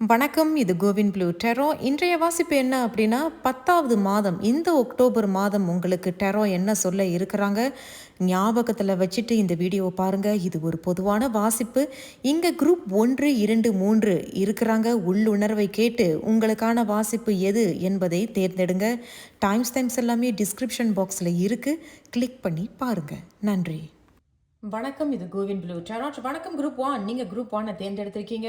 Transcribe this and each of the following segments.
வணக்கம் இது CoWIN blue டெரோ. இன்றைய வாசிப்பு என்ன அப்படின்னா பத்தாவது மாதம் இந்த அக்டோபர் மாதம் உங்களுக்கு டெரோ என்ன சொல்ல இருக்கிறாங்க? ஞாபகத்தில் வச்சுட்டு இந்த வீடியோவை பாருங்கள் இது ஒரு பொதுவான வாசிப்பு. இங்கே குரூப் ஒன்று இரண்டு மூன்று இருக்கிறாங்க. உள்ளுணர்வை கேட்டு உங்களுக்கான வாசிப்பு எது என்பதை தேர்ந்தெடுங்க. டைம்ஸ் டைம்ஸ் எல்லாமே டிஸ்கிரிப்ஷன் பாக்ஸில் இருக்குது கிளிக் பண்ணி பாருங்கள் நன்றி. வணக்கம் இது கோவின் ப்ளூ. டெராட் வணக்கம் குரூப் ஒன் நீங்கள் குரூப் ஒன்னை தேர்ந்தெடுத்திருக்கீங்க.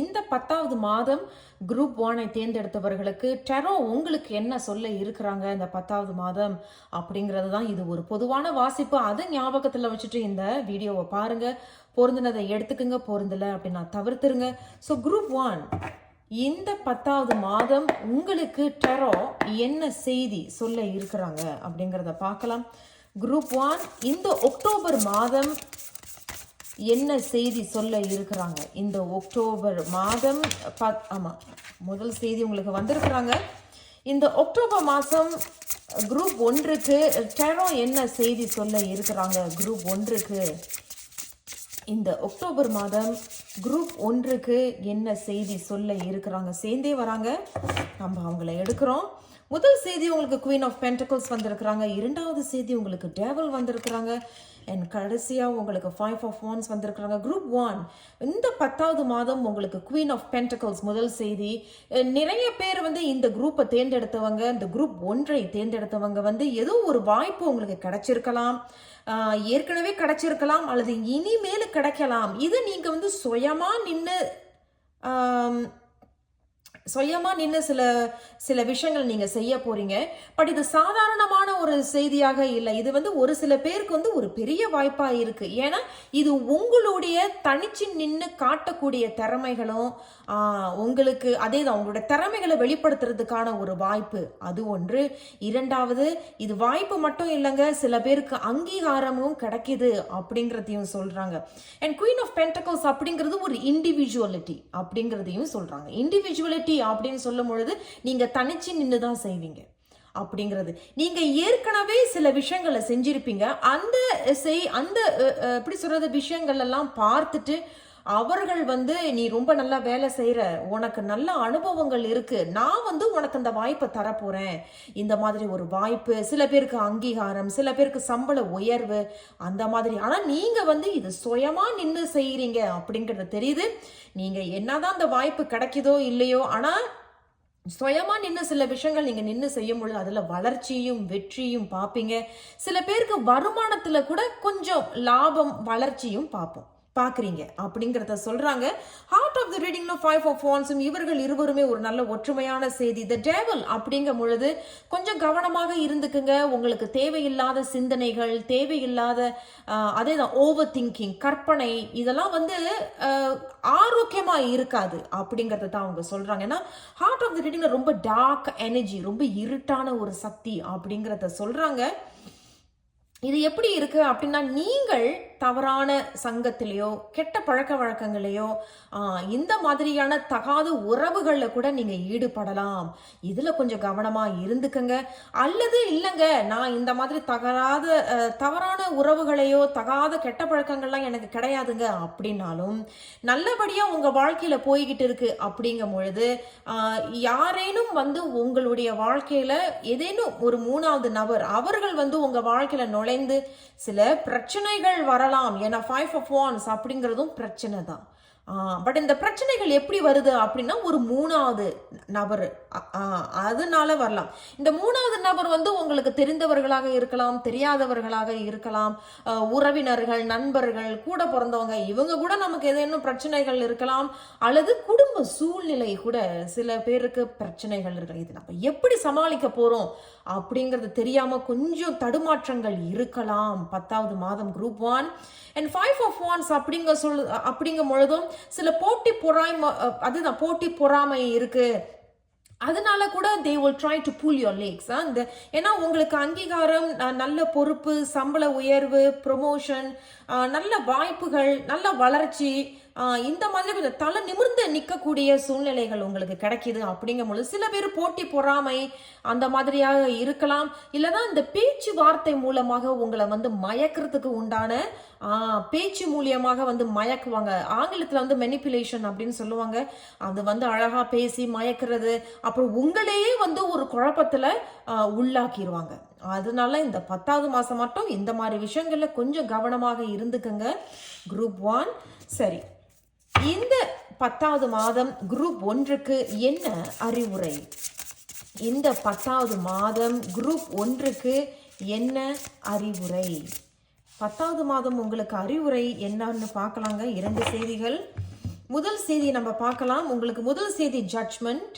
இந்த பத்தாவது மாதம் குரூப் ஒன்னை தேர்ந்தெடுத்தவர்களுக்கு டெரோ உங்களுக்கு என்ன சொல்ல இருக்கிறாங்க இந்த பத்தாவது மாதம் அப்படிங்கிறது தான் இது ஒரு பொதுவான வாசிப்பு. அதை ஞாபகத்தில் வச்சுட்டு இந்த வீடியோவை பாருங்கள் பொருந்தினதை எடுத்துக்குங்க பொருந்தலை அப்படின்னா தவிர்த்துருங்க. ஸோ குரூப் ஒன் இந்த பத்தாவது மாதம் உங்களுக்கு டெரோ என்ன செய்தி சொல்ல இருக்கிறாங்க அப்படிங்கிறத பார்க்கலாம். குரூப் ஒன் இந்த ஒக்டோபர் மாதம் என்ன செய்தி சொல்ல இருக்கிறாங்க? இந்த ஒக்டோபர் மாதம் பத் ஆமாம் முதல் செய்தி உங்களுக்கு வந்திருக்கிறாங்க. இந்த ஒக்டோபர் மாதம் குரூப் ஒன்றுக்கு டெரோ என்ன செய்தி சொல்ல இருக்கிறாங்க? குரூப் ஒன்றுக்கு. இந்த அக்டோபர் மாதம் குரூப் ஒன்றுக்கு என்ன செய்தி சொல்ல இருக்கிறாங்க? சேர்ந்தே வராங்க. நம்ம அவங்கள எடுக்கிறோம். முதல் செய்தி உங்களுக்கு குவீன் ஆஃப் பென்டக்கல்ஸ் வந்திருக்கிறாங்க. இரண்டாவது செய்தி உங்களுக்கு டேவல் வந்திருக்கிறாங்க. அண்ட் கடைசியாக உங்களுக்கு ஃபைவ் ஆஃப் ஒன்ஸ் வந்திருக்கிறாங்க. குரூப் ஒன் இந்த பத்தாவது மாதம் உங்களுக்கு குவீன் ஆஃப் பென்டக்கல்ஸ் முதல் செய்தி. நிறைய பேர் வந்து இந்த குரூப்பை தேர்ந்தெடுத்தவங்க இந்த குரூப் ஒன்றை தேர்ந்தெடுத்தவங்க வந்து ஏதோ ஒரு வாய்ப்பு உங்களுக்கு கிடைச்சிருக்கலாம். ஏற்கனவே கிடைச்சிருக்கலாம் அல்லது இனிமேல் கிடைக்கலாம். இது நீங்கள் வந்து சுயமாக நின்று சுயமா நின்று சில சில விஷயங்கள் நீங்க செய்ய போறீங்க. பட் இது சாதாரணமான ஒரு செய்தியாக இல்லை. இது வந்து ஒரு சில பேருக்கு வந்து ஒரு பெரிய வாய்ப்பா இருக்கு. ஏன்னா இது உங்களுடைய தனிச்சு நின்று காட்டக்கூடிய திறமைகளும் உங்களுக்கு அதே தான் உங்களோட திறமைகளை வெளிப்படுத்துறதுக்கான ஒரு வாய்ப்பு. அது ஒன்று. இரண்டாவது இது வாய்ப்பு மட்டும் இல்லைங்க சில பேருக்கு அங்கீகாரமும் கிடைக்கிது அப்படிங்கிறதையும் சொல்கிறாங்க அண்ட் குயின் ஆஃப் பென்டகோஸ் அப்படிங்கிறது ஒரு இண்டிவிஜுவலிட்டி அப்படிங்கிறதையும் சொல்கிறாங்க இண்டிவிஜுவலிட்டி அப்படின்னு சொல்லும் பொழுது நீங்கள் தனிச்சு நின்று தான் செய்வீங்க அப்படிங்கிறது. நீங்க ஏற்கனவே சில விஷயங்களை செஞ்சிருப்பீங்க. அந்த செய் அந்த எப்படி சொல்றது விஷயங்கள் எல்லாம் பார்த்துட்டு அவர்கள் வந்து நீ ரொம்ப நல்லா வேலை செய்கிற உனக்கு நல்ல அனுபவங்கள் இருக்குது நான் வந்து உனக்கு அந்த வாய்ப்பை தரப்போகிறேன் இந்த மாதிரி ஒரு வாய்ப்பு சில பேருக்கு அங்கீகாரம் சில பேருக்கு சம்பள உயர்வு அந்த மாதிரி. ஆனால் நீங்கள் வந்து இது சுயமாக நின்று செய்கிறீங்க அப்படிங்கிறது தெரியுது. நீங்க என்னதான் அந்த வாய்ப்பு கிடைக்குதோ இல்லையோ ஆனால் சுயமாக நின்று சில விஷயங்கள் நீங்கள் நின்று செய்யும் பொழுது அதில் வளர்ச்சியும் வெற்றியும் பார்ப்பீங்க சில பேருக்கு வருமானத்தில் கூட கொஞ்சம் லாபம் வளர்ச்சியும் பார்ப்போம் பார்க்குறீங்க அப்படிங்கிறத சொல்கிறாங்க heart of the reading five of ஃபான்ஸும் இவர்கள் இருவருமே ஒரு நல்ல ஒற்றுமையான செய்தி. த டேவல் அப்படிங்கும் பொழுது கொஞ்சம் கவனமாக இருந்துக்குங்க. உங்களுக்கு தேவையில்லாத சிந்தனைகள் தேவையில்லாத அதே தான் ஓவர் திங்கிங் கற்பனை இதெல்லாம் வந்து ஆரோக்கியமாக இருக்காது அப்படிங்கிறத தான் அவங்க சொல்கிறாங்க ஏன்னா ஹார்ட் ஆஃப் த ரீடிங்ல ரொம்ப டார்க் எனர்ஜி ரொம்ப இருட்டான ஒரு சக்தி அப்படிங்கிறத சொல்கிறாங்க இது எப்படி இருக்கு அப்படின்னா நீங்கள் தவறான சங்கத்திலேயோ கெட்ட பழக்க வழக்கங்களையோ இந்த மாதிரியான தகாத உறவுகளில் கூட நீங்கள் ஈடுபடலாம். இதில் கொஞ்சம் கவனமாக இருந்துக்கங்க. அல்லது இல்லைங்க நான் இந்த மாதிரி தகராத தவறான உறவுகளையோ தகாத கெட்ட பழக்கங்கள்லாம் எனக்கு கிடையாதுங்க. அப்படின்னாலும் நல்லபடியாக உங்கள் வாழ்க்கையில் போய்கிட்டு இருக்கு அப்படிங்கும் பொழுது யாரேனும் வந்து உங்களுடைய வாழ்க்கையில் ஏதேனும் ஒரு மூணாவது நபர் அவர்கள் வந்து உங்கள் வாழ்க்கையில் நுழைந்து சில பிரச்சனைகள் வரலாம். ஏன்னா ஃபைவ் ஆஃப் ஒன்ஸ் அப்படிங்கிறதும் பிரச்சனை தான். பட் இந்த பிரச்சனைகள் எப்படி வருது அப்படின்னா ஒரு மூணாவது நபர். அதனால வரலாம். இந்த மூணாவது நபர் வந்து உங்களுக்கு தெரிந்தவர்களாக இருக்கலாம் தெரியாதவர்களாக இருக்கலாம். உறவினர்கள் நண்பர்கள் கூட பிறந்தவங்க இவங்க கூட நமக்கு ஏதேனும் பிரச்சனைகள் இருக்கலாம் அல்லது குடும்ப சூழ்நிலை கூட சில பேருக்கு பிரச்சனைகள் இருக்கலாம். இது நம்ம எப்படி சமாளிக்க போகிறோம் அப்படிங்கிறது தெரியாமல் கொஞ்சம் தடுமாற்றங்கள் இருக்கலாம். பத்தாவது மாதம் group one and five of wands அப்படிங்க சொல் அப்படிங்கும் பொழுதும் சில போட்டி பொறாமை அதுதான் போட்டி பொறாமை இருக்கு. அதனால கூட they will try to pull your legs அந்த ஏன்னா உங்களுக்கு அங்கீகாரம் நல்ல பொறுப்பு சம்பள உயர்வு ப்ரொமோஷன் நல்ல வாய்ப்புகள் நல்ல வளர்ச்சி இந்த மாதிரி கொஞ்சம் தலை நிமிர்ந்து நிற்கக்கூடிய சூழ்நிலைகள் உங்களுக்கு கிடைக்கிது அப்படிங்கும் பொழுது சில பேர் போட்டி பொறாமை அந்த மாதிரியாக இருக்கலாம். இல்லைன்னா இந்த பேச்சுவார்த்தை மூலமாக உங்களை வந்து மயக்கிறதுக்கு உண்டான பேச்சு மூலியமாக வந்து மயக்குவாங்க. ஆங்கிலத்தில் வந்து மெனிப்புலேஷன் அப்படின்னு சொல்லுவாங்க. அது வந்து அழகாக பேசி மயக்கிறது அப்புறம் உங்களையே வந்து ஒரு குழப்பத்தில் உள்ளாக்கிடுவாங்க அதனால இந்த பத்தாவது மாதம் மட்டும் இந்த மாதிரி விஷயங்களில் கொஞ்சம் கவனமாக இருந்துக்குங்க. குரூப் ஒன் சரி. இந்த பத்தாவது மாதம் குரூப் ஒன்றுக்கு என்ன அறிவுரை? இந்த பத்தாவது மாதம் குரூப் ஒன்றுக்கு என்ன அறிவுரை? பத்தாவது மாதம் உங்களுக்கு அறிவுரை என்னன்னு பார்க்கலாங்க. இரண்டு செய்திகள். முதல் செய்தி நம்ம பார்க்கலாம். உங்களுக்கு முதல் செய்தி ஜட்ஜ்மெண்ட்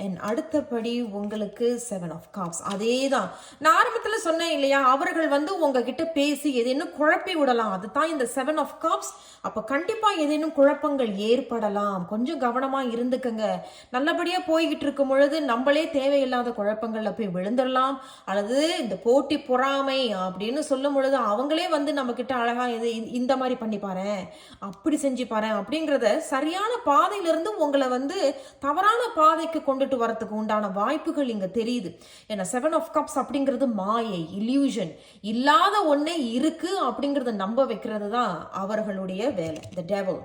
அண்ட் அடுத்தபடி உங்களுக்கு செவன் ஆஃப் காப்ஸ் அதே தான் நான் ஆரம்பத்தில் சொன்னேன் இல்லையா அவர்கள் வந்து உங்ககிட்ட பேசி ஏதேனும் குழப்பி விடலாம். அதுதான் இந்த செவன் ஆஃப் காப்ஸ் அப்போ கண்டிப்பாக ஏதேனும் குழப்பங்கள் ஏற்படலாம். கொஞ்சம் கவனமாக இருந்துக்கங்க. நல்லபடியாக போய்கிட்டு இருக்கும் பொழுது நம்மளே தேவையில்லாத குழப்பங்களில் போய் விழுந்துடலாம். அல்லது இந்த போட்டி பொறாமை அப்படின்னு சொல்லும் பொழுது அவங்களே வந்து நம்மக்கிட்ட அழகாக இது இந்த- மாதிரி பண்ணி பாரு அப்படி செஞ்சு பாரு அப்படிங்கிறத சரியான பாதையிலிருந்து உங்களை வந்து தவறான பாதைக்கு கொண்டு கொண்டுட்டு வரத்துக்கு உண்டான வாய்ப்புகள் இங்கே தெரியுது. ஏன்னா செவன் ஆஃப் கப்ஸ் அப்படிங்கிறது மாயை இல்யூஷன் இல்லாத ஒன்றே இருக்கு அப்படிங்கிறத நம்ப வைக்கிறது தான் அவர்களுடைய வேலை த டெவல்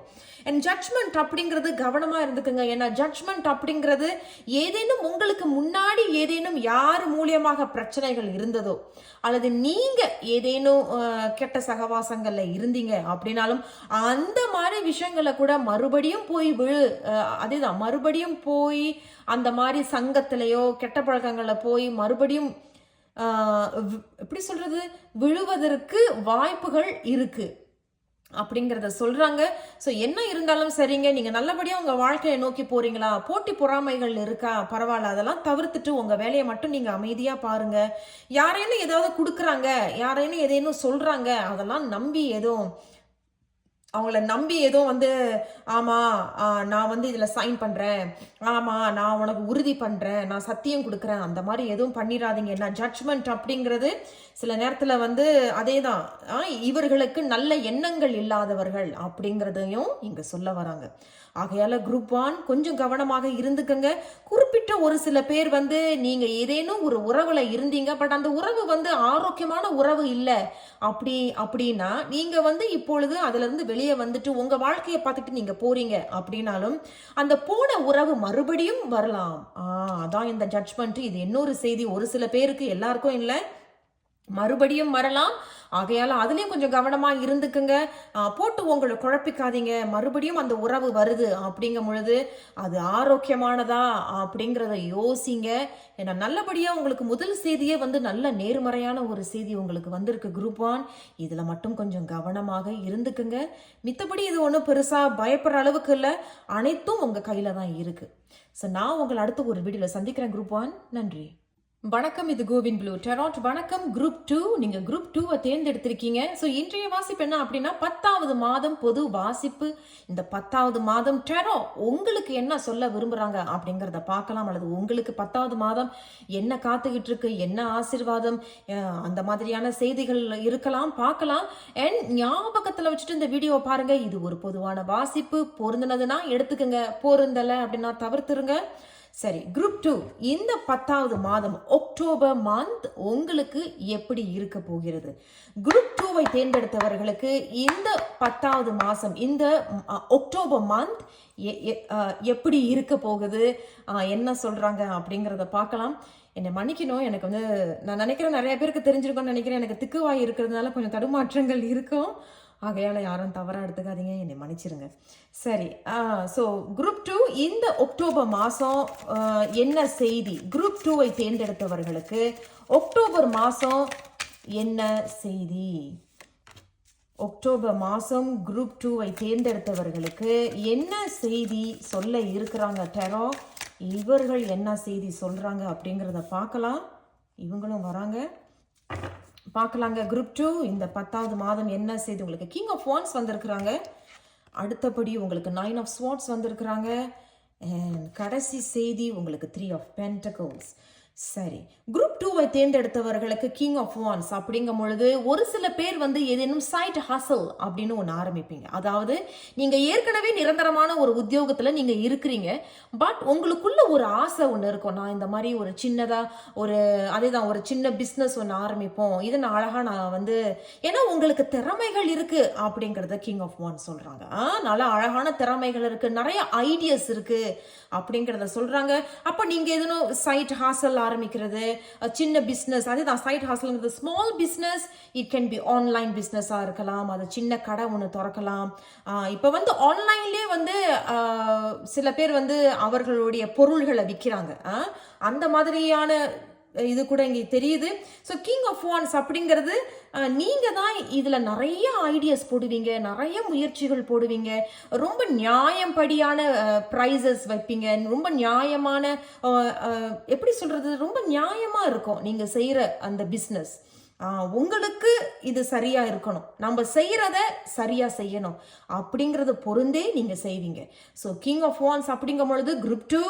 அண்ட் ஜட்ஜ்மெண்ட் அப்படிங்கிறது கவனமாக இருந்துக்குங்க. ஏன்னா ஜட்ஜ்மெண்ட் அப்படிங்கிறது ஏதேனும் உங்களுக்கு முன்னாடி ஏதேனும் யார் மூலியமாக பிரச்சனைகள் இருந்ததோ அல்லது நீங்கள் ஏதேனும் கெட்ட சகவாசங்களில் இருந்தீங்க அப்படின்னாலும் அந்த மாதிரி விஷயங்களை கூட மறுபடியும் போய் விழு அதேதான் மறுபடியும் போய் அந்த மாதிரி சங்கத்திலேயோ கெட்ட பழக்கங்களில் போய் மறுபடியும் எப்படி சொல்கிறது விழுவதற்கு வாய்ப்புகள் இருக்குது அப்படிங்கிறத சொல்கிறாங்க ஸோ என்ன இருந்தாலும் சரிங்க. நீங்கள் நல்லபடியாக உங்கள் வாழ்க்கையை நோக்கி போகிறீங்களா போட்டி பொறாமைகள் இருக்கா? பரவாயில்ல. அதெல்லாம் தவிர்த்துட்டு உங்கள் வேலையை மட்டும் நீங்கள் அமைதியாக பாருங்கள் யாரேனும் ஏதாவது கொடுக்குறாங்க? யாரேனும் எதேனும் சொல்கிறாங்க அதெல்லாம் நம்பி எதுவும் அவங்கள நம்பி ஏதோ வந்து ஆமாம் நான் வந்து இதில் சைன் பண்ணுறேன் ஆமாம் நான் உனக்கு உறுதி பண்ணுறேன் நான் சத்தியம் கொடுக்குறேன். அந்த மாதிரி எதுவும் பண்ணிடாதீங்க. நான் ஜட்ஜ்மெண்ட் அப்படிங்கிறது சில நேரத்தில் வந்து அதே தான் இவர்களுக்கு நல்ல எண்ணங்கள் இல்லாதவர்கள் அப்படிங்கிறதையும் இங்கே சொல்ல வராங்க. ஆகையால் குரூப் ஒன் கொஞ்சம் கவனமாக இருந்துக்கங்க. குறிப்பிட்ட ஒரு சில பேர் வந்து நீங்கள் ஏதேனும் ஒரு உறவில் இருந்தீங்க பட் அந்த உறவு வந்து ஆரோக்கியமான உறவு இல்லை. அப்படி அப்படின்னா நீங்கள் வந்து இப்பொழுது அதுலேருந்து வெளியே வந்துட்டு உங்கள் வாழ்க்கையை பார்த்துட்டு நீங்கள் போகிறீங்க அப்படின்னாலும் அந்த போன உறவு மறுபடியும் வரலாம். ஆஹ் அதான் இந்த ஜட்ஜ்மெண்ட் இது இன்னொரு செய்தி. ஒரு சில பேருக்கு எல்லாருக்கும் இல்லை. மறுபடியும் வரலாம். ஆகையால் அதுலேயும் கொஞ்சம் கவனமாக இருந்துக்குங்க. போட்டு உங்களை குழப்பிக்காதீங்க. மறுபடியும் அந்த உறவு வருது அப்படிங்கும் பொழுது அது ஆரோக்கியமானதா அப்படிங்கிறத யோசிங்க. ஏன்னா நல்லபடியாக உங்களுக்கு முதல் செய்தியே வந்து நல்ல நேர்மறையான ஒரு செய்தி உங்களுக்கு வந்திருக்கு குரூப் ஒன். இதில் மட்டும் கொஞ்சம் கவனமாக இருந்துக்குங்க. மித்தபடி இது ஒன்றும் பெருசாக பயப்படுற அளவுக்கு இல்லை. அனைத்தும் உங்கள் கையில் தான் இருக்குது ஸோ நான் உங்களை அடுத்து ஒரு வீடியோவில் சந்திக்கிறேன் குரூப் ஒன். நன்றி. வணக்கம் இது கோவின் ப்ளூ. டெராட் வணக்கம் குரூப் டூ. நீங்க குரூப் டூவை தேர்ந்தெடுத்திருக்கீங்க. ஸோ இன்றைய வாசிப்பு என்ன அப்படின்னா பத்தாவது மாதம் பொது வாசிப்பு. இந்த பத்தாவது மாதம் டெரோ உங்களுக்கு என்ன சொல்ல விரும்புறாங்க அப்படிங்கிறத பார்க்கலாம். அல்லது உங்களுக்கு பத்தாவது மாதம் என்ன காத்துக்கிட்டு இருக்கு என்ன ஆசீர்வாதம் அந்த மாதிரியான செய்திகள் இருக்கலாம் பார்க்கலாம். அண்ட் ஞாபகத்தில் வச்சுட்டு இந்த வீடியோ பாருங்க. இது ஒரு பொதுவான வாசிப்பு. பொருந்தினதுன்னா எடுத்துக்கங்க. பொருந்தலை அப்படின்னா தவிர்த்துருங்க. சரி குரூப் டூ இந்த பத்தாவது மாதம் அக்டோபர் மந்த் உங்களுக்கு எப்படி இருக்க போகிறது? குரூப் டூவை தேர்ந்தெடுத்தவர்களுக்கு இந்த பத்தாவது மாதம் இந்த அக்டோபர் மந்த் எப்படி இருக்க போகுது? என்ன சொல்கிறாங்க அப்படிங்கிறத பார்க்கலாம். என்னை மன்னிக்கணும் எனக்கு வந்து நான் நினைக்கிறேன் நிறைய பேருக்கு தெரிஞ்சிருக்கும்னு நினைக்கிறேன். எனக்கு திக்குவாய் இருக்கிறதுனால கொஞ்சம் தடுமாற்றங்கள் இருக்கும். ஆகையால் யாரும் தவறாக எடுத்துக்காதீங்க. என்னை மன்னிச்சிருங்க. சரி ஸோ குரூப் டூ இந்த அக்டோபர் மாதம் என்ன செய்தி? குரூப் டூவை தேர்ந்தெடுத்தவர்களுக்கு அக்டோபர் மாதம் என்ன செய்தி? அக்டோபர் மாதம் குரூப் டூவை தேர்ந்தெடுத்தவர்களுக்கு என்ன செய்தி சொல்ல இருக்கிறாங்க டெரோ இவர்கள் என்ன செய்தி சொல்கிறாங்க அப்படிங்கிறத பார்க்கலாம். இவங்களும் வராங்க. பார்க்கலாங்க. குரூப் டூ இந்த பத்தாவது மாதம் என்ன செய்தி உங்களுக்கு கிங் ஆஃப் வான்ஸ் வந்திருக்கிறாங்க. அடுத்தபடி உங்களுக்கு நைன் ஆஃப் ஸ்வாட்ஸ் வந்திருக்கிறாங்க. கடைசி செய்தி உங்களுக்கு த்ரீ ஆஃப் பென்டகல்ஸ் சரி. குரூப் டூவை தேர்ந்தெடுத்தவர்களுக்கு கிங் ஆஃப் வான்ஸ் அப்படிங்கும் பொழுது ஒரு சில பேர் வந்து ஏதேனும் சைட் ஹசல் அப்படின்னு ஒன்று ஆரம்பிப்பீங்க. அதாவது நீங்கள் ஏற்கனவே நிரந்தரமான ஒரு உத்தியோகத்தில் நீங்கள் இருக்கிறீங்க. பட் உங்களுக்குள்ள ஒரு ஆசை ஒன்று இருக்கும். நான் இந்த மாதிரி ஒரு சின்னதாக ஒரு அதே தான் ஒரு சின்ன பிஸ்னஸ் ஒன்று ஆரம்பிப்போம். இதை நான் அழகாக நான் வந்து ஏன்னா உங்களுக்கு திறமைகள் இருக்குது அப்படிங்கிறத கிங் ஆஃப் வான் சொல்கிறாங்க ஆ, நல்லா அழகான திறமைகள் இருக்குது நிறைய ஐடியாஸ் இருக்குது அப்படிங்கிறத சொல்கிறாங்க அப்போ நீங்கள் எதுனும் சைட் ஹாசல் ஆரம்பிக்கிறது. சின்ன பிஸ்னஸ் அதுதான் side ஹாசல்ங்கிறது small business it can be online பிஸ்னஸாக இருக்கலாம். அது சின்ன கடை ஒன்று திறக்கலாம். இப்போ வந்து ஆன்லைன்லேயே வந்து சில பேர் வந்து அவர்களுடைய பொருள்களை விற்கிறாங்க அந்த மாதிரியான இது கூட இங்கே தெரியுது. ஸோ கிங் ஆஃப் வான்ஸ் அப்படிங்கிறது நீங்கள் தான் இதில் நிறைய ஐடியாஸ் போடுவீங்க நிறைய முயற்சிகள் போடுவீங்க. ரொம்ப நியாயம்படியான ப்ரைஸஸ் வைப்பீங்க. ரொம்ப நியாயமான எப்படி சொல்கிறது ரொம்ப நியாயமாக இருக்கும் நீங்கள் செய்கிற அந்த பிஸ்னஸ் உங்களுக்கு இது சரியா இருக்கணும். நம்ம செய்யறத சரியா செய்யணும். அப்படிங்கிறத பொருந்தே நீங்க செய்வீங்க. ஸோ கிங் ஆஃப் ஒன்ஸ் அப்படிங்கும் பொழுது குரூப் டூ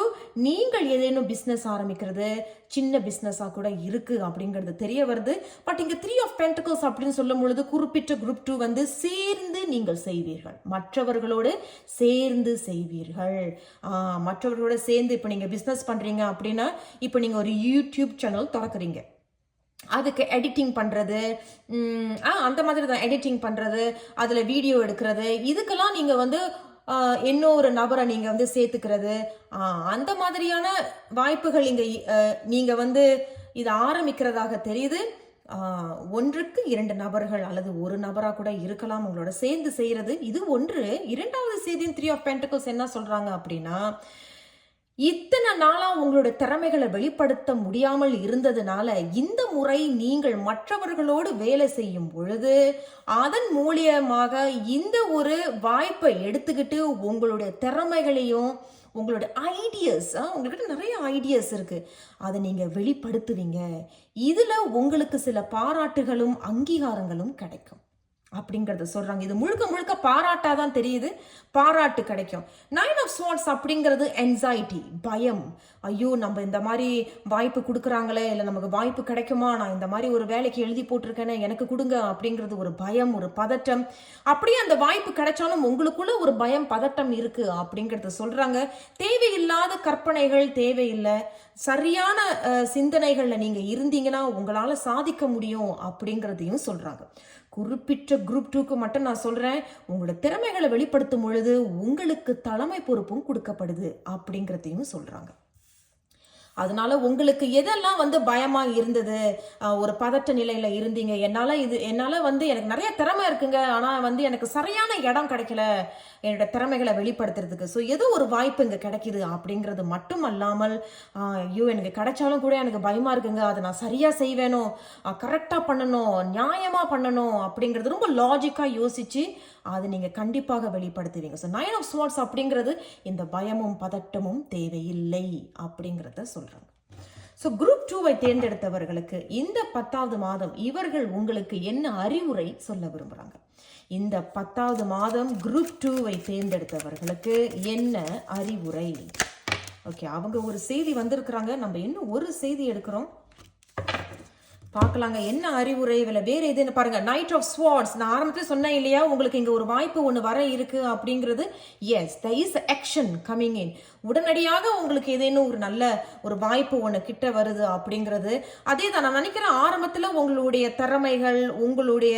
நீங்கள் ஏதேனும் பிஸ்னஸ் ஆரம்பிக்கிறது சின்ன பிஸ்னஸாக கூட இருக்கு அப்படிங்கிறது தெரிய வருது. பட் இங்க த்ரீ ஆஃப் பென்டகல்ஸ் அப்படின்னு சொல்லும் பொழுது குறிப்பிட்ட குரூப் டூ வந்து சேர்ந்து நீங்கள் செய்வீர்கள். மற்றவர்களோடு சேர்ந்து செய்வீர்கள். மற்றவர்களோட சேர்ந்து இப்போ நீங்க பிஸ்னஸ் பண்றீங்க அப்படின்னா இப்போ நீங்க ஒரு யூடியூப் சேனல் திறக்கிறீங்க. அதுக்கு எடிட்டிங் பண்ணுறது ஆ அந்த மாதிரி தான் எடிட்டிங் பண்ணுறது அதில் வீடியோ எடுக்கிறது இதுக்கெல்லாம் நீங்கள் வந்து இன்னொரு நபரை நீங்கள் வந்து சேர்த்துக்கிறது அந்த மாதிரியான வாய்ப்புகள் இங்கே நீங்கள் வந்து இது ஆரம்பிக்கிறதாக தெரியுது. ஒன்றுக்கு இரண்டு நபர்கள் அல்லது ஒரு நபராக கூட இருக்கலாம் உங்களோட சேர்ந்து செய்கிறது இது ஒன்று. இரண்டாவது செய்தியின் த்ரீ ஆஃப் பென்டகல்ஸ் என்ன சொல்கிறாங்க அப்படின்னா இத்தனை நாளா உங்களோட திறமைகளை வெளிப்படுத்த முடியாமல் இருந்ததுனால இந்த முறை நீங்கள் மற்றவர்களோடு வேலை செய்யும் பொழுது அதன் மூலியமாக இந்த ஒரு வாய்ப்பை எடுத்துக்கிட்டு உங்களுடைய திறமைகளையும் உங்களோட ஐடியாஸ் உங்கள்கிட்ட நிறைய ஐடியாஸ் இருக்கு. அதை நீங்க வெளிப்படுத்துவீங்க. இதுல உங்களுக்கு சில பாராட்டுகளும் அங்கீகாரங்களும் கிடைக்கும். அப்படிங்கிறத சொல்கிறாங்க இது முழுக்க முழுக்க பாராட்டாக தான் தெரியுது. பாராட்டு கிடைக்கும். நைன் ஆஃப் ஸ்வாட்ஸ் அப்படிங்கிறது என்சைட்டி பயம். ஐயோ நம்ம இந்த மாதிரி வாய்ப்பு கொடுக்குறாங்களே இல்லை நமக்கு வாய்ப்பு கிடைக்குமா நான் இந்த மாதிரி ஒரு வேலைக்கு எழுதி போட்டிருக்கேனே எனக்கு கொடுங்க அப்படிங்கிறது ஒரு பயம் ஒரு பதட்டம். அப்படியே அந்த வாய்ப்பு கிடைச்சாலும் உங்களுக்குள்ள ஒரு பயம் பதட்டம் இருக்கு அப்படிங்கிறத சொல்றாங்க. தேவையில்லாத கற்பனைகள் தேவையில்லை. சரியான சிந்தனைகளில் நீங்கள் இருந்தீங்கன்னா உங்களால சாதிக்க முடியும் அப்படிங்கிறதையும் சொல்றாங்க. குறிப்பிட்ட குரூப் டூக்கு மட்டும் நான் சொல்கிறேன் உங்களோட திறமைகளை வெளிப்படுத்தும் பொழுது உங்களுக்கு தலைமை பொறுப்பும் கொடுக்கப்படுது அப்படிங்கிறதையும் சொல்கிறாங்க அதனால உங்களுக்கு எதெல்லாம் வந்து பயமாக இருந்தது? ஒரு பதட்ட நிலையில் இருந்தீங்க. என்னால் இது என்னால் வந்து எனக்கு நிறைய திறமை இருக்குங்க. ஆனால் வந்து எனக்கு சரியான இடம் கிடைக்கல. என்னோட திறமைகளை வெளிப்படுத்துறதுக்கு. ஸோ ஏதோ ஒரு வாய்ப்பு இங்கே கிடைக்கிது அப்படிங்கிறது மட்டும் அல்லாமல் ஐயோ எனக்கு கிடைச்சாலும் கூட எனக்கு பயமாக இருக்குங்க. அதை நான் சரியாக செய்வேணும் கரெக்டாக பண்ணணும். நியாயமாக பண்ணணும் அப்படிங்கிறது ரொம்ப லாஜிக்காக யோசித்து அதை நீங்கள் கண்டிப்பாக வெளிப்படுத்துவீங்க. ஸோ நைன் ஆஃப் ஸ்வாட்ஸ் அப்படிங்கிறது இந்த பயமும் பதட்டமும் தேவையில்லை அப்படிங்கிறத சொல்கிறாங்க ஸோ குரூப் டூவை தேர்ந்தெடுத்தவர்களுக்கு இந்த பத்தாவது மாதம் இவர்கள் உங்களுக்கு என்ன அறிவுரை சொல்ல விரும்புறாங்க? இந்த பத்தாவது மாதம் குரூப் டூவை தேர்ந்தெடுத்தவர்களுக்கு என்ன அறிவுரை? ஓகே அவங்க ஒரு செய்தி வந்திருக்கிறாங்க. நம்ம இன்னும் ஒரு செய்தி எடுக்கிறோம். பார்க்கலாங்க. என்ன அறிவுரை? இதில் வேற எதுன்னு பாருங்க நைட் ஆஃப் ஸ்வாட்ஸ் நான் ஆரம்பத்தில் சொன்னேன் இல்லையா உங்களுக்கு இங்க ஒரு வாய்ப்பு ஒன்று வர இருக்கு அப்படிங்கிறது. Yes the is action coming in உடனடியாக உங்களுக்கு ஏதேனும் ஒரு நல்ல ஒரு வாய்ப்பு ஒன்று கிட்ட வருது அப்படிங்கிறது. அதே தான் நான் நினைக்கிறேன் ஆரம்பத்தில் உங்களுடைய திறமைகள் உங்களுடைய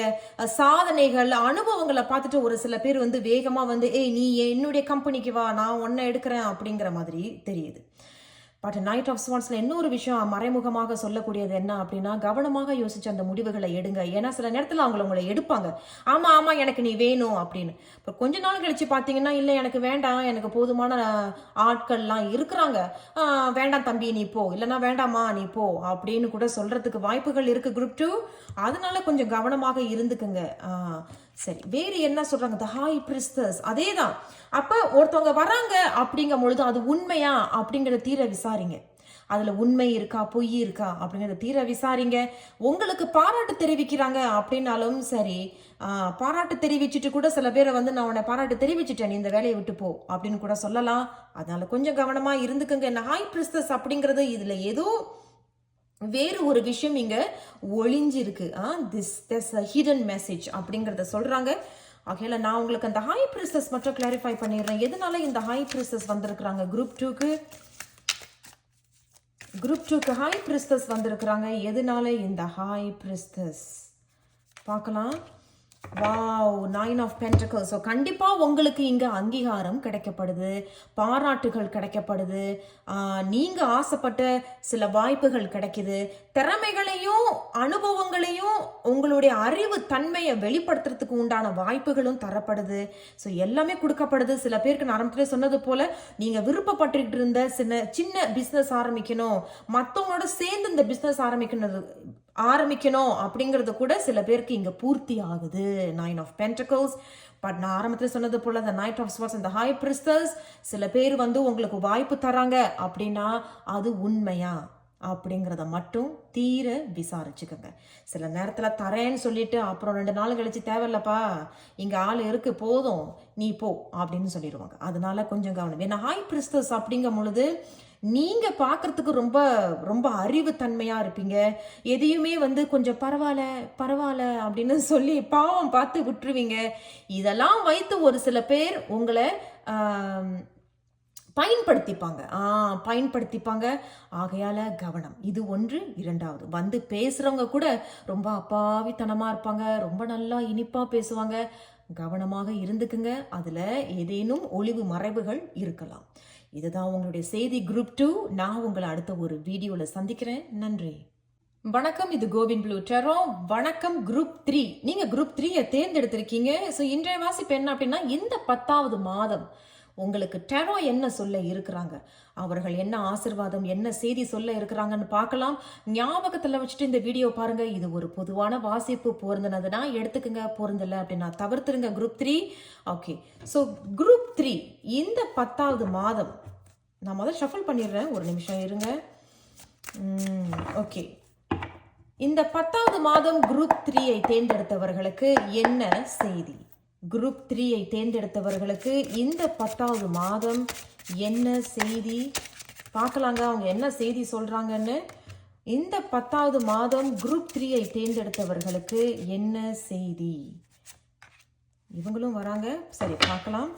சாதனைகள் அனுபவங்களை பார்த்துட்டு ஒரு சில பேர் வந்து வேகமாக வந்து ஏய் நீ என்னுடைய கம்பெனிக்கு வா நான் ஒன்றை எடுக்கிறேன் அப்படிங்கிற மாதிரி தெரியுது. பட் நைட் ஆஃப் ஸ்வான்ஸ்ல இன்னொரு விஷயம் மறைமுகமாக சொல்லக்கூடியது என்ன அப்படின்னா கவனமாக யோசிச்சு அந்த முடிவுகளை எடுங்க. ஏன்னா சில நேரத்தில் அவங்கள உங்களை எடுப்பாங்க. ஆமாம் ஆமாம் எனக்கு நீ வேணும் அப்படின்னு. இப்போ கொஞ்ச நாள் கழிச்சு பார்த்தீங்கன்னா இல்லை எனக்கு வேண்டாம். எனக்கு போதுமான ஆட்கள்லாம் இருக்கிறாங்க. வேண்டாம் தம்பி நீ போ. இல்லைன்னா வேண்டாமா நீ போ. அப்படின்னு கூட சொல்கிறதுக்கு வாய்ப்புகள் இருக்குது குரூப் டூ அதனால கொஞ்சம் கவனமாக இருந்துக்குங்க. ஆ சரி வேறு என்ன சொல்றாங்க? த ஹாய் பிரிஸ்தஸ் அதே தான் அப்போ ஒருத்தவங்க வராங்க அப்படிங்கும் பொழுது அது உண்மையா அப்படிங்கிறத தீர விசாரிங்க. அதில் உண்மை இருக்கா பொய் இருக்கா அப்படிங்கிறத தீர விசாரிங்க. உங்களுக்கு பாராட்டு தெரிவிக்கிறாங்க அப்படின்னாலும் சரி பாராட்டு தெரிவிச்சிட்டு கூட சில பேரை வந்து நான் உன்னை பாராட்டு தெரிவிச்சிட்டேன் நீ இந்த வேலையை விட்டு போ அப்படின்னு கூட சொல்லலாம். அதனால கொஞ்சம் கவனமாக இருந்துக்குங்க. இந்த ஹாய் பிரிஸ்தஸ் அப்படிங்கிறது இதில் ஏதோ வேறு ஒரு விஷயம் இங்க ஒளிஞ்சிருக்கு. திஸ் திஸ் ஹிடன் மெசேஜ் அப்படிங்கிறத சொல்றாங்க. ஆகையில் நான் உங்களுக்கு அந்த ஹை ப்ரிசஸ் மட்டும் கிளாரிஃபை பண்ணிடுறேன். எதனால இந்த ஹை ப்ரிசஸ் வந்திருக்கிறாங்க? குரூப் டூக்கு குரூப் டூக்கு ஹை பிரிஸ்தஸ் வந்திருக்கிறாங்க. எதனால இந்த ஹை பிரிஸ்தஸ் பார்க்கலாம். Wow nine of pentacle so கண்டிப்பாக உங்களுக்கு இங்கே அங்கீகாரம் கிடைக்கப்படுது பாராட்டுகள் கிடைக்கப்படுது. நீங்கள் ஆசைப்பட்ட சில வாய்ப்புகள் கிடைக்குது. திறமைகளையும் அனுபவங்களையும் உங்களுடைய அறிவு தன்மையை வெளிப்படுத்துறதுக்கு உண்டான வாய்ப்புகளும் தரப்படுது. ஸோ எல்லாமே கொடுக்கப்படுது. சில பேருக்கு நான் ஆரம்பத்தில் சொன்னது போல் நீங்கள் விருப்பப்பட்டுக்கிட்டு இருந்த சின்ன சின்ன பிஸ்னஸ் ஆரம்பிக்கணும். மற்றவங்களோட சேர்ந்து இந்த பிஸ்னஸ் ஆரம்பிக்கணும். ஆரம்பிக்கணும் அப்படிங்கிறது கூட சில பேருக்கு இங்க பூர்த்தி ஆகுது. நைன் ஆஃப் பென்டகல்ஸ் பட் நான் ஆரம்பத்தில் சொன்னது போல இந்த நைட் ஆஃப் ஸ்வாட்ஸ் இந்த ஹை பிரிஸ்டர்ஸ் சில பேர் வந்து உங்களுக்கு வாய்ப்பு தராங்க அப்படின்னா அது உண்மையா அப்படிங்கிறத மட்டும் தீர விசாரிச்சுக்கோங்க. சில நேரத்தில் தரேன்னு சொல்லிட்டு அப்புறம் ரெண்டு நாள் கழிச்சு தேவையில்லப்பா இங்கே ஆள் இருக்கு போதும் நீ போ அப்படின்னு சொல்லிடுவாங்க. அதனால கொஞ்சம் கவனம். ஏன்னா ஹாய் பிரிஸ்தஸ் அப்படிங்கும் பொழுது நீங்கள் பார்க்கறதுக்கு ரொம்ப ரொம்ப அறிவுத்தன்மையாக இருப்பீங்க. எதையுமே வந்து கொஞ்சம் பரவாயில்ல பரவாயில்ல அப்படின்னு சொல்லி பாவம் பார்த்து விட்டுருவீங்க. இதெல்லாம் வைத்து ஒரு சில பேர் உங்களை பயன்படுத்திப்பாங்க. ஆ பயன்படுத்திப்பாங்க. ஆகையால் கவனம். இது ஒன்று. இரண்டாவது வந்து பேசுகிறவங்க கூட ரொம்ப அப்பாவித்தனமாக இருப்பாங்க. ரொம்ப நல்லா இனிப்பாக பேசுவாங்க. கவனமாக இருந்துக்குங்க. அதில் ஏதேனும் ஒளிவு மறைவுகள் இருக்கலாம். இதுதான் உங்களுடைய செய்தி குரூப் டூ நான் உங்களை அடுத்த ஒரு வீடியோல சந்திக்கிறேன். நன்றி. வணக்கம் இது கோவிந்த் ப்ளூ டெரோ. வணக்கம் குரூப் த்ரீ நீங்க குரூப் த்ரீயை தேர்ந்தெடுத்திருக்கீங்க. ஸோ இன்றைய வாசிப்பு என்ன அப்படின்னா இந்த பத்தாவது மாதம் உங்களுக்கு டெரோ என்ன சொல்ல இருக்கிறாங்க? அவர்கள் என்ன ஆசிர்வாதம் என்ன செய்தி சொல்ல இருக்கிறாங்கன்னு பார்க்கலாம். ஞாபகத்தில் வச்சுட்டு இந்த வீடியோ பாருங்க. இது ஒரு பொதுவான வாசிப்பு. பொருந்தினதுன்னா எடுத்துக்கங்க. பொருந்தல அப்படின்னா தவிர்த்துருங்க. Group three okay so group three இந்த பத்தாவது மாதம் நான் முதல் ஷஃபல் பண்ணிடுறேன். ஒரு நிமிஷம் இருங்க. ஓகே இந்த பத்தாவது மாதம் குரூப் த்ரீயை தேர்ந்தெடுத்தவர்களுக்கு என்ன செய்தி? குரூப் த்ரீயை தேர்ந்தெடுத்தவர்களுக்கு இந்த பத்தாவது மாதம் என்ன செய்தி? பார்க்கலாங்க. அவங்க என்ன செய்தி சொல்கிறாங்கன்னு இந்த பத்தாவது மாதம் குரூப் த்ரீயை தேர்ந்தெடுத்தவர்களுக்கு என்ன செய்தி? இவங்களும் வராங்க. சரி பார்க்கலாம்.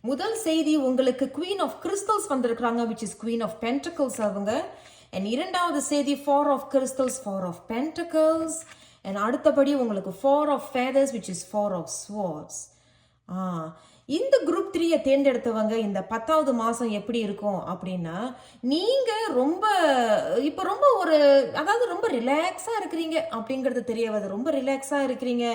முதல் செய்தி உங்களுக்கு குவீன் ஆஃப் கிறிஸ்டல்ஸ் வந்திருக்கிறாங்க which is queen of pentacles அவங்க. அண்ட் இரண்டாவது செய்தி four of crystals four of pentacles and அடுத்தபடி உங்களுக்கு four of feathers which is four of swords ஆ இந்த குரூப் த்ரீயை தேர்ந்தெடுத்தவங்க இந்த பத்தாவது மாதம் எப்படி இருக்கும் அப்படின்னா நீங்கள் ரொம்ப இப்போ ரொம்ப ஒரு அதாவது ரொம்ப ரிலாக்ஸாக இருக்கிறீங்க அப்படிங்கிறது தெரிய வருது ரொம்ப ரிலாக்ஸாக இருக்கிறீங்க.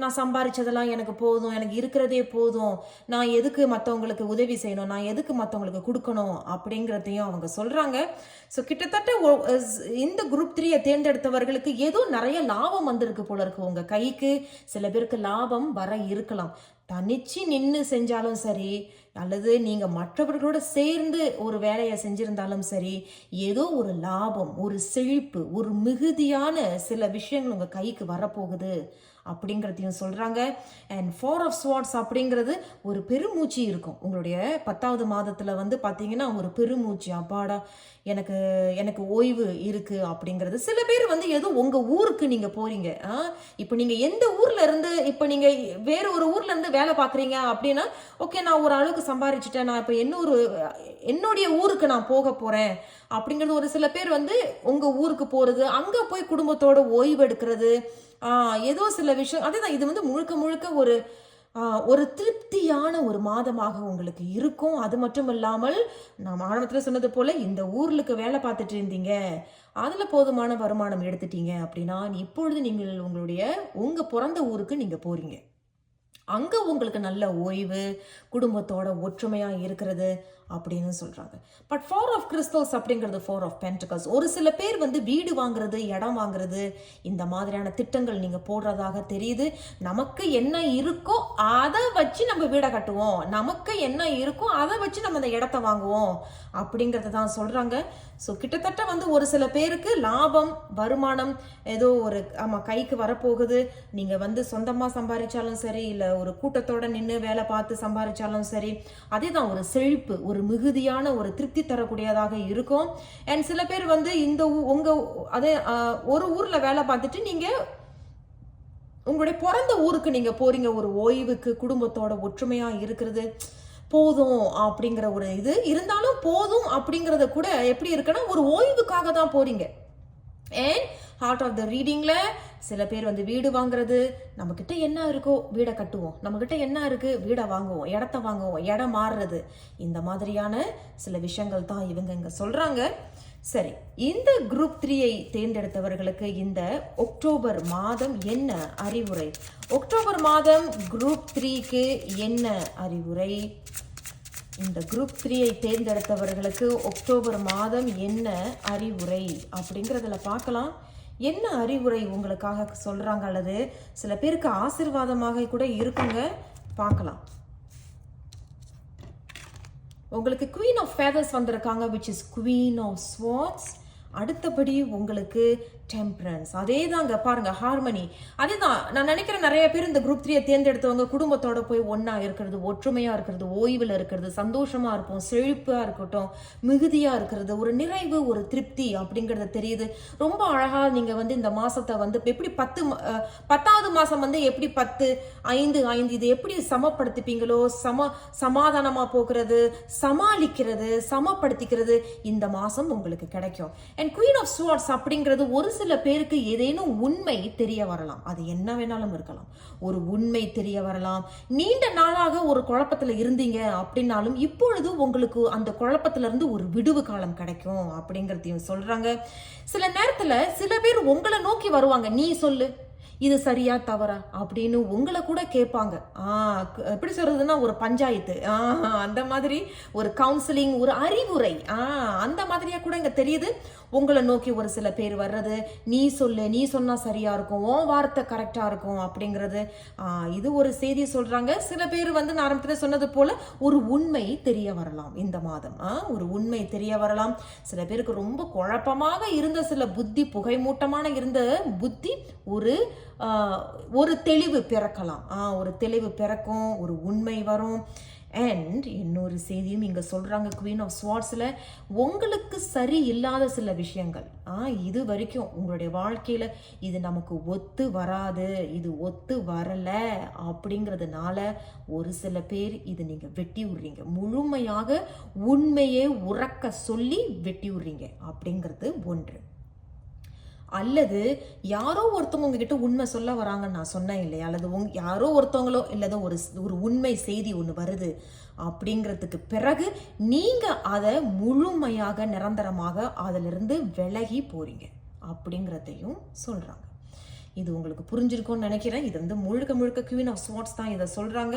நான் சம்பாரிச்சதெல்லாம் எனக்கு போதும் எனக்கு இருக்கிறதே போதும். நான் எதுக்கு மற்றவங்களுக்கு உதவி செய்யணும்? நான் எதுக்கு மற்றவங்களுக்கு கொடுக்கணும்? அப்படிங்கிறதையும் அவங்க சொல்கிறாங்க ஸோ கிட்டத்தட்ட இந்த குரூப் த்ரீயை தேர்ந்தெடுத்தவர்களுக்கு ஏதோ நிறைய லாபம் வந்திருக்கு போல இருக்கு உங்கள் கைக்கு. சில பேருக்கு லாபம் வர இருக்கலாம். தனிச்சு நின்று செஞ்சாலும் சரி அல்லது நீங்கள் மற்றவர்களோட சேர்ந்து ஒரு வேலையை செஞ்சிருந்தாலும் சரி ஏதோ ஒரு லாபம் ஒரு செழிப்பு ஒரு மிகுதியான சில விஷயங்கள் உங்கள் கைக்கு வரப்போகுது. அப்படிங்கிறதையும் சொல்கிறாங்க அண்ட் ஃபோர் ஆஃப் ஸ்வாட்ஸ் அப்படிங்கிறது ஒரு பெருமூச்சு இருக்கும். உங்களுடைய பத்தாவது மாதத்தில் வந்து பார்த்தீங்கன்னா ஒரு பெருமூச்சு அப்பாடா எனக்கு எனக்கு ஓய்வு இருக்குது அப்படிங்கிறது. சில பேர் வந்து ஏதோ உங்கள் ஊருக்கு நீங்கள் போகிறீங்க ஆ? இப்போ நீங்கள் எந்த ஊரில் இருந்து இப்போ நீங்கள் வேறு ஒரு ஊர்லேருந்து வேலை பார்க்குறீங்க அப்படின்னா ஓகே நான் ஒரு அளவுக்கு சம்பாரிச்சிட்டேன். நான் இப்போ இன்னொரு என்னுடைய ஊருக்கு நான் போக போகிறேன் அப்படிங்கிறது ஒரு சில பேர் வந்து உங்கள் ஊருக்கு போகிறது அங்கே போய் குடும்பத்தோட ஓய்வு எடுக்கிறது ஏதோ சில விஷயம் அதே தான் இது வந்து முழுக்க முழுக்க ஒரு ஒரு திருப்தியான ஒரு மாதமாக உங்களுக்கு இருக்கும். அது மட்டும் இல்லாமல் நான் ஆரம்பத்தில் சொன்னது போல் இந்த ஊர்களுக்கு வேலை பார்த்துட்டு இருந்தீங்க. அதில் போதுமான வருமானம் எடுத்துட்டீங்க அப்படின்னா இப்பொழுது நீங்கள் உங்களுடைய உங்கள் பிறந்த ஊருக்கு நீங்கள் போகிறீங்க அங்கே உங்களுக்கு நல்ல ஓய்வு குடும்பத்தோட ஒற்றுமையாக இருக்கிறது அப்படின்னு சொல்கிறாங்க பட் ஃபோர் ஆஃப் கிறிஸ்டல்ஸ் அப்படிங்கிறது ஃபோர் ஆஃப் பென்டகல்ஸ் ஒரு சில பேர் வந்து வீடு வாங்குறது இடம் வாங்குறது இந்த மாதிரியான திட்டங்கள் நீங்கள் போடுறதாக தெரியுது. நமக்கு என்ன இருக்கோ அதை வச்சு நம்ம வீடை கட்டுவோம். நமக்கு என்ன இருக்கோ அதை வச்சு நம்ம அந்த இடத்த வாங்குவோம் அப்படிங்கிறத தான் சொல்கிறாங்க ஸோ கிட்டத்தட்ட வந்து ஒரு சில பேருக்கு லாபம் வருமானம் ஏதோ ஒரு ஆமாம் கைக்கு வரப்போகுது. நீங்கள் வந்து சொந்தமாக சம்பாதிச்சாலும் சரி இல்லை ஒரு கூட்டத்தோட நின்று வேலை பார்த்து சம்பாதிச்சாலும் சரி அதே தான் ஒரு செழிப்பு ஒரு மிகுதியான ஒரு திருப்தி தரக்கூடியதாக இருக்கும். அண்ட் சில பேர் வந்து இந்த ஊ- அதே ஒரு ஊரில் வேலை பார்த்துட்டு நீங்கள் உங்களுடைய பிறந்த ஊருக்கு நீங்கள் போகிறீங்க ஒரு ஓய்வுக்கு குடும்பத்தோட ஒற்றுமையாக இருக்கிறது போதும் அப்படிங்கிற ஒரு இது. இருந்தாலும் போதும் அப்படிங்கிறத கூட எப்படி இருக்குன்னா ஒரு ஓய்வுக்காக தான் போறீங்க. அண்ட் ஹார்ட் ஆஃப் த ரீடிங்ல சில பேர் வந்து வீடு வாங்குறது நம்மக்கிட்ட என்ன இருக்கோ வீடை கட்டுவோம். நம்மக்கிட்ட என்ன இருக்கு வீடை வாங்குவோம் இடத்த வாங்குவோம் இடம் மாறுறது. இந்த மாதிரியான சில விஷயங்கள் தான் இவங்க இங்கே சொல்கிறாங்க சரி இந்த குரூப் த்ரீயை தேர்ந்தெடுத்தவர்களுக்கு இந்த ஒக்டோபர் மாதம் என்ன அறிவுரை? அக்டோபர் மாதம் குரூப் த்ரீக்கு என்ன அறிவுரை? இந்த குரூப் த்ரீயை தேர்ந்தெடுத்தவர்களுக்கு ஒக்டோபர் மாதம் என்ன அறிவுரை? அப்படிங்கிறதுல பார்க்கலாம். என்ன அறிவுரை உங்களுக்காக சொல்கிறாங்க அல்லது சில பேருக்கு ஆசீர்வாதமாக கூட இருக்குங்க. பார்க்கலாம். உங்களுக்கு குவீன் ஆஃப் ஃபேதர்ஸ் வந்திருக்காங்க which is queen of swords அடுத்தபடி உங்களுக்கு டெம்பரன்ஸ் அதே தாங்க பாருங்க ஹார்மனி அதே தான் நான் நினைக்கிறேன் நிறைய பேர் இந்த குரூப் த்ரீயை தேர்ந்தெடுத்தவங்க குடும்பத்தோட போய் ஒன்றா இருக்கிறது ஒற்றுமையா இருக்கிறது ஓய்வில் இருக்கிறது சந்தோஷமா இருப்போம் செழிப்பா இருக்கட்டும் மிகுதியா இருக்கிறது ஒரு நிறைவு ஒரு திருப்தி அப்படிங்கிறது தெரியுது. ரொம்ப அழகா நீங்க வந்து இந்த மாசத்தை வந்து எப்படி பத்து பத்தாவது மாசம் வந்து எப்படி பத்து ஐந்து ஐந்து இது எப்படி சமப்படுத்திப்பீங்களோ சம சமாதானமா போகிறது சமாளிக்கிறது சமப்படுத்திக்கிறது இந்த மாசம் உங்களுக்கு கிடைக்கும். அண்ட் குயின் ஆஃப் ஸ்வார்ட்ஸ் அப்படிங்கிறது ஒரு சில பேருக்கு ஏதேனும் உண்மை தெரிய வரலாம். அது என்ன வேணாலும் இருக்கலாம். ஒரு உண்மை தெரிய வரலாம். நீண்ட நாளாக ஒரு குழப்பத்தில் இருந்தீங்க அப்படின்னாலும் இப்பொழுது உங்களுக்கு அந்த குழப்பத்திலிருந்து ஒரு விடுவு காலம் கிடைக்கும் அப்படிங்கிறதையும் சொல்கிறாங்க சில நேரத்தில் சில பேர் உங்களை நோக்கி வருவாங்க. நீ சொல்லு. இது சரியா தவறா? அப்படின்னு உங்களை கூட கேட்பாங்க. ஆ எப்படி சொல்றதுன்னா ஒரு பஞ்சாயத்து. ஆ அந்த மாதிரி ஒரு கவுன்சிலிங் ஒரு அறிவுரை. ஆ அந்த மாதிரியா கூட இங்க தெரியுது. உங்களை நோக்கி ஒரு சில பேர் வர்றது நீ சொல்லு நீ சொன்னால் சரியாக இருக்கும் ஓ வார்த்தை கரெக்டாக இருக்கும் அப்படிங்கிறது. இது ஒரு செய்தி சொல்கிறாங்க சில பேர் வந்து நான் ஆரம்பத்தில் சொன்னது போல் ஒரு உண்மை தெரிய வரலாம் இந்த மாதம். ஆ, ஒரு உண்மை தெரிய வரலாம். சில பேருக்கு ரொம்ப குழப்பமாக இருந்த சில புத்தி புகைமூட்டமான இருந்த புத்தி ஒரு ஒரு தெளிவு பிறக்கலாம். ஆ, ஒரு தெளிவு பிறக்கும் ஒரு உண்மை வரும். அண்ட் இன்னொரு செய்தியும் இங்கே சொல்கிறாங்க குவீன் ஆஃப் ஸ்வார்ட்ஸில் உங்களுக்கு சரி இல்லாத சில விஷயங்கள். ஆ இது வரைக்கும் உங்களுடைய வாழ்க்கையில் இது நமக்கு ஒத்து வராது இது ஒத்து வரலை அப்படிங்கிறதுனால ஒரு சில பேர் இது நீங்கள் வெட்டி விடுறீங்க. முழுமையாக உண்மையே உறக்க சொல்லி வெட்டி விடுறீங்க அப்படிங்கிறது ஒன்று. அல்லது யாரோ ஒருத்தவங்க உங்ககிட்ட உண்மை சொல்ல வராங்கன்னு நான் சொன்னேன் இல்லையா? அல்லது உங் யாரோ ஒருத்தவங்களோ இல்லது ஒரு ஒரு உண்மை செய்தி ஒன்று வருது அப்படிங்கிறதுக்கு பிறகு நீங்கள் அதை முழுமையாக நிரந்தரமாக அதிலிருந்து விலகி போறீங்க அப்படிங்கிறதையும் சொல்கிறாங்க இது உங்களுக்கு புரிஞ்சிருக்கும்னு நினைக்கிறேன். இது வந்து முழுக்க முழுக்க குவீன் ஆஃப் ஸ்வாட்ஸ் தான் இதை சொல்கிறாங்க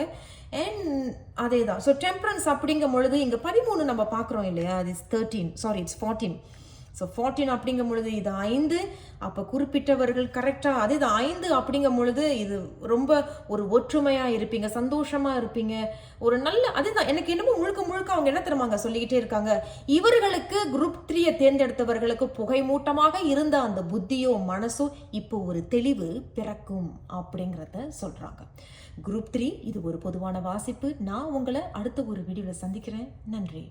அண்ட் அதே தான் ஸோ டெம்பரன்ஸ் அப்படிங்கும் பொழுது இங்கே பதிமூணு நம்ம பார்க்குறோம் இல்லையா? அது is thirteen sorry it's fourteen so fourteen அப்படிங்கும் பொழுது இது ஐந்து. அப்போ குறிப்பிட்டவர்கள் கரெக்டாக அது இது ஐந்து அப்படிங்கும் பொழுது இது ரொம்ப ஒரு ஒற்றுமையாக இருப்பீங்க சந்தோஷமாக இருப்பீங்க. ஒரு நல்ல அதுதான் எனக்கு என்னமோ முழுக்க முழுக்க அவங்க என்ன தருமாங்க சொல்லிக்கிட்டே இருக்காங்க? இவர்களுக்கு குரூப் த்ரீயை தேர்ந்தெடுத்தவர்களுக்கு புகைமூட்டமாக இருந்த அந்த புத்தியோ மனசோ இப்போ ஒரு தெளிவு பிறக்கும் அப்படிங்கிறத சொல்கிறாங்க குரூப் த்ரீ இது ஒரு பொதுவான வாசிப்பு. நான் உங்களை அடுத்த ஒரு வீடியோவில் சந்திக்கிறேன். நன்றி.